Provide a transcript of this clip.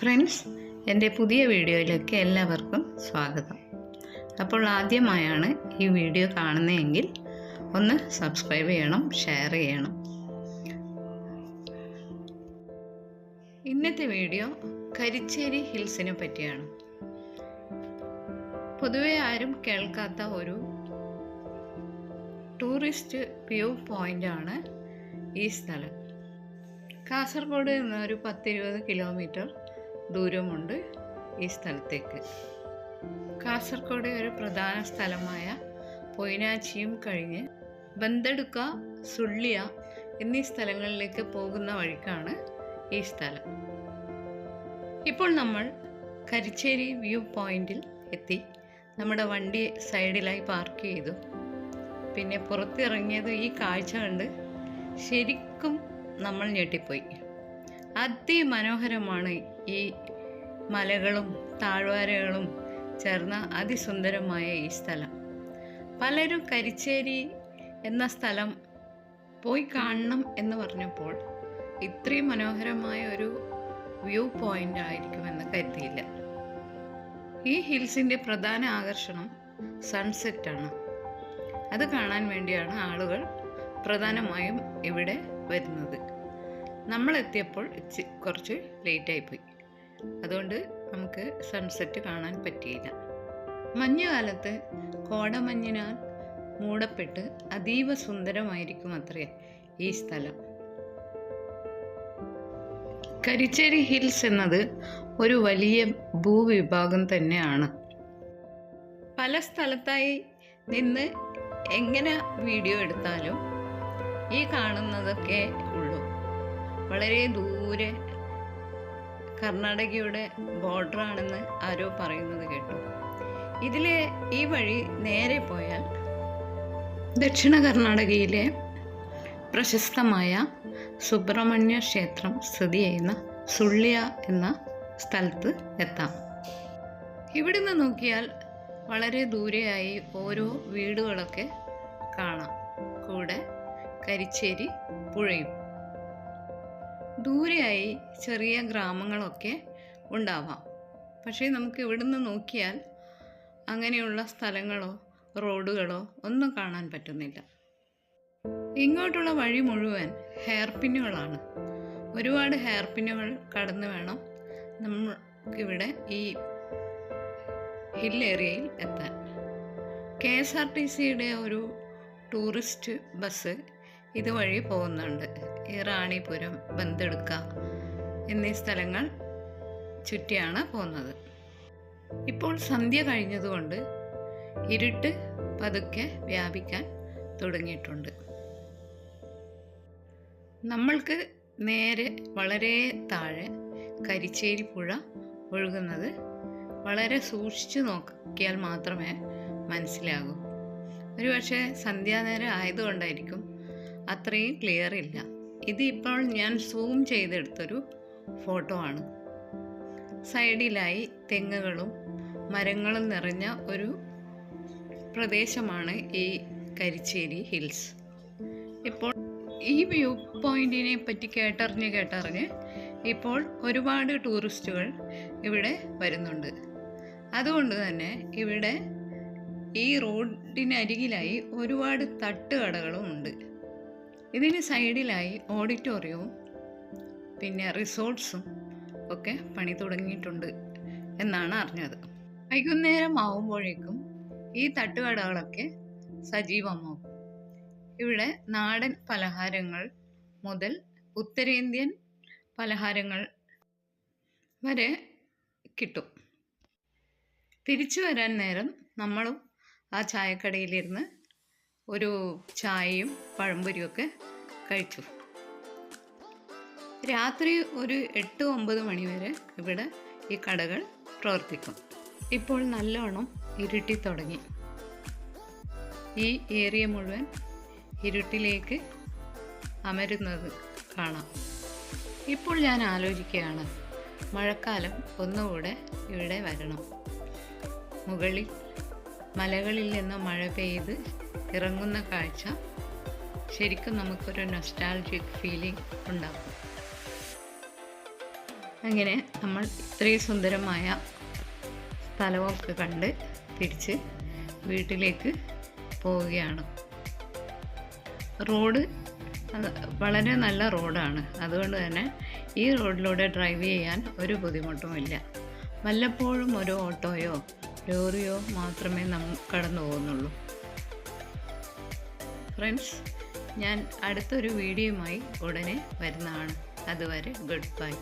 Friends എന്റെ പുതിയ വീഡിയോയിലേക്ക് എല്ലാവർക്കും സ്വാഗതം. അപ്പോൾ ആദ്യമായാണ് ഈ വീഡിയോ കാണുന്നതെങ്കിൽ ഒന്ന് സബ്സ്ക്രൈബ് ചെയ്യണം ഷെയർ ചെയ്യണം. ഇന്നത്തെ വീഡിയോ കരിച്ചേരി ഹിൽസിനെ പറ്റിയാണ്. പൊതുവെ ആരും കേൾക്കാത്ത ഒരു ടൂറിസ്റ്റ് വ്യൂ പോയിന്റാണ് ഈ സ്ഥലം. കാസർഗോഡ് നിന്ന് ഒരു പത്തിരുപത് കിലോമീറ്റർ ദൂരമുണ്ട് ഈ സ്ഥലത്തേക്ക്. കാസർഗോഡ് ഒരു പ്രധാന സ്ഥലമായ പൊയിനാച്ചിയും കഴിഞ്ഞ് ബന്ദടുക്ക സുള്ളിയ എന്നീ സ്ഥലങ്ങളിലേക്ക് പോകുന്ന വഴിക്കാണ് ഈ സ്ഥലം. ഇപ്പോൾ നമ്മൾ കരിച്ചേരി വ്യൂ പോയിന്റിൽ എത്തി. നമ്മുടെ വണ്ടി സൈഡിലായി പാർക്ക് ചെയ്തു. പിന്നെ പുറത്തിറങ്ങിയത് ഈ കാഴ്ച കണ്ട് ശരിക്കും നമ്മൾ ഞെട്ടിപ്പോയി. അതിമനോഹരമാണ് ഈ മലകളും താഴ്വാരകളും ചേർന്ന അതിസുന്ദരമായ ഈ സ്ഥലം. പലരും കരിച്ചേരി എന്ന സ്ഥലം പോയി കാണണം എന്ന് പറഞ്ഞപ്പോൾ ഇത്രയും മനോഹരമായ ഒരു വ്യൂ പോയിന്റ് ആയിരിക്കുമെന്ന് കരുതിയില്ല. ഈ ഹിൽസിന്റെ പ്രധാന ആകർഷണം സൺസെറ്റാണ്. അത് കാണാൻ വേണ്ടിയാണ് ആളുകൾ പ്രധാനമായും ഇവിടെ വരുന്നത്. നമ്മളെത്തിയപ്പോൾ കുറച്ച് ലേറ്റായിപ്പോയി അതുകൊണ്ട് നമുക്ക് സൺസെറ്റ് കാണാൻ പറ്റിയില്ല. മഞ്ഞുകാലത്ത് കോടമഞ്ഞിനാൽ മൂടപ്പെട്ട് അതീവ സുന്ദരമായിരിക്കും അത്രേ ഈ സ്ഥലം. കരിച്ചേരി ഹിൽസ് എന്നത് ഒരു വലിയ ഭൂവിഭാഗം തന്നെയാണ്. പല സ്ഥലത്തായി നിന്ന് എങ്ങനെ വീഡിയോ എടുത്താലും ഈ കാണുന്നതൊക്കെ ഉള്ളൂ. വളരെ ദൂരെ കർണാടകയുടെ ബോർഡറാണെന്ന് ആരോ പറയുന്നത് കേട്ടു. ഇതിൽ ഈ വഴി നേരെ പോയാൽ ദക്ഷിണ കർണാടകയിലെ പ്രശസ്തമായ സുബ്രഹ്മണ്യ ക്ഷേത്രം സ്ഥിതി ചെയ്യുന്ന സുള്ളിയ എന്ന സ്ഥലത്ത് എത്താം. ഇവിടുന്ന് നോക്കിയാൽ വളരെ ദൂരെയായി ഓരോ വീടുകളൊക്കെ കാണാം. കൂടെ കരിച്ചേരി പുഴയും. ദൂരെയായി ചെറിയ ഗ്രാമങ്ങളൊക്കെ ഉണ്ടാവാം. പക്ഷേ നമുക്ക് ഇവിടുന്ന് നോക്കിയാൽ അങ്ങനെയുള്ള സ്ഥലങ്ങളോ റോഡുകളോ ഒന്നും കാണാൻ പറ്റുന്നില്ല. ഇങ്ങോട്ടുള്ള വഴി മുഴുവൻ ഹെയർ പിന്നുകളാണ്. ഒരുപാട് ഹെയർ പിന്നുകൾ കടന്നു വേണം നമുക്കിവിടെ ഈ ഹിൽ ഏരിയയിൽ എത്താൻ. കെ എസ് ആർ ടി സിയുടെ ഒരു ടൂറിസ്റ്റ് ബസ് ഇതുവഴി പോകുന്നുണ്ട്. ഈ റാണിപുരം ബന്തെടുക്ക എന്നീ സ്ഥലങ്ങൾ ചുറ്റിയാണ് പോകുന്നത്. ഇപ്പോൾ സന്ധ്യ കഴിഞ്ഞതുകൊണ്ട് ഇരുട്ട് പതുക്കെ വ്യാപിക്കാൻ തുടങ്ങിയിട്ടുണ്ട്. നമ്മൾക്ക് നേരെ വളരെ താഴെ കരിച്ചേരി പുഴ ഒഴുകുന്നത് വളരെ സൂക്ഷിച്ചു നോക്കിയാൽ മാത്രമേ മനസ്സിലാകൂ. ഒരുപക്ഷെ സന്ധ്യാനേരം ആയതുകൊണ്ടായിരിക്കും അത്രയും ക്ലിയർ ഇല്ല. ഇതിപ്പോൾ ഞാൻ സൂം ചെയ്തെടുത്തൊരു ഫോട്ടോ ആണ്. സൈഡിലായി തെങ്ങുകളും മരങ്ങളും നിറഞ്ഞ ഒരു പ്രദേശമാണ് ഈ കരിച്ചേരി ഹിൽസ് ഇപ്പോൾ ഈ വ്യൂ പോയിന്റിനെ പറ്റി കേട്ടറിഞ്ഞ് കേട്ടറിഞ്ഞ് ഇപ്പോൾ ഒരുപാട് ടൂറിസ്റ്റുകൾ ഇവിടെ വരുന്നുണ്ട്. അതുകൊണ്ട് തന്നെ ഇവിടെ ഈ റോഡിനരികിലായി ഒരുപാട് തട്ടുകടകളും ഉണ്ട്. ഇതിന് സൈഡിലായി ഓഡിറ്റോറിയവും പിന്നെ റിസോർട്ട്സും ഒക്കെ പണി തുടങ്ങിയിട്ടുണ്ട് എന്നാണ് അറിഞ്ഞത്. വൈകുന്നേരം ആവുമ്പോഴേക്കും ഈ തട്ടുകടകളൊക്കെ സജീവമാവും ഇവിടെ നാടൻ പലഹാരങ്ങൾ മുതൽ ഉത്തരേന്ത്യൻ പലഹാരങ്ങൾ വരെ കിട്ടും. തിരിച്ചു വരാൻ നേരം നമ്മളും ആ ചായക്കടയിലിരുന്ന് ഒരു ചായയും പഴംപൊരിയൊക്കെ കഴിച്ചു. രാത്രി ഒരു എട്ട് ഒമ്പത് മണി വരെ ഇവിടെ ഈ കടകൾ പ്രവർത്തിക്കും. ഇപ്പോൾ നല്ലോണം ഇരുട്ടി തുടങ്ങി. ഈ ഏരിയ മുഴുവൻ ഇരുട്ടിലേക്ക് അമരുന്നത് കാണാം. ഇപ്പോൾ ഞാൻ ആലോചിക്കുകയാണ് മഴക്കാലം ഒന്നുകൂടെ ഇവിടെ വരണം. മുകളിൽ മലകളിൽ നിന്ന് മഴ പെയ്ത് ഇറങ്ങുന്ന കാഴ്ച ശരിക്കും നമുക്കൊരു നൊസ്റ്റാൾജിക് ഫീലിംഗ് ഉണ്ടാക്കും. അങ്ങനെ നമ്മൾ ഇത്രയും സുന്ദരമായ സ്ഥലമൊക്കെ കണ്ട് തിരിച്ച് വീട്ടിലേക്ക് പോവുകയാണ്. റോഡ് വളരെ നല്ല റോഡാണ്. അതുകൊണ്ട് തന്നെ ഈ റോഡിലൂടെ ഡ്രൈവ് ചെയ്യാൻ ഒരു ബുദ്ധിമുട്ടുമില്ല. വല്ലപ്പോഴും ഒരു ഓട്ടോയോ ലോറിയോ മാത്രമേ നമ്മൾ കടന്നു പോകുന്നുള്ളൂ ഫ്രണ്ട്സ് ഞാൻ അടുത്തൊരു വീഡിയോയുമായി ഉടനെ വരുന്നതാണ്. അതുവരെ ഗുഡ് ബൈ.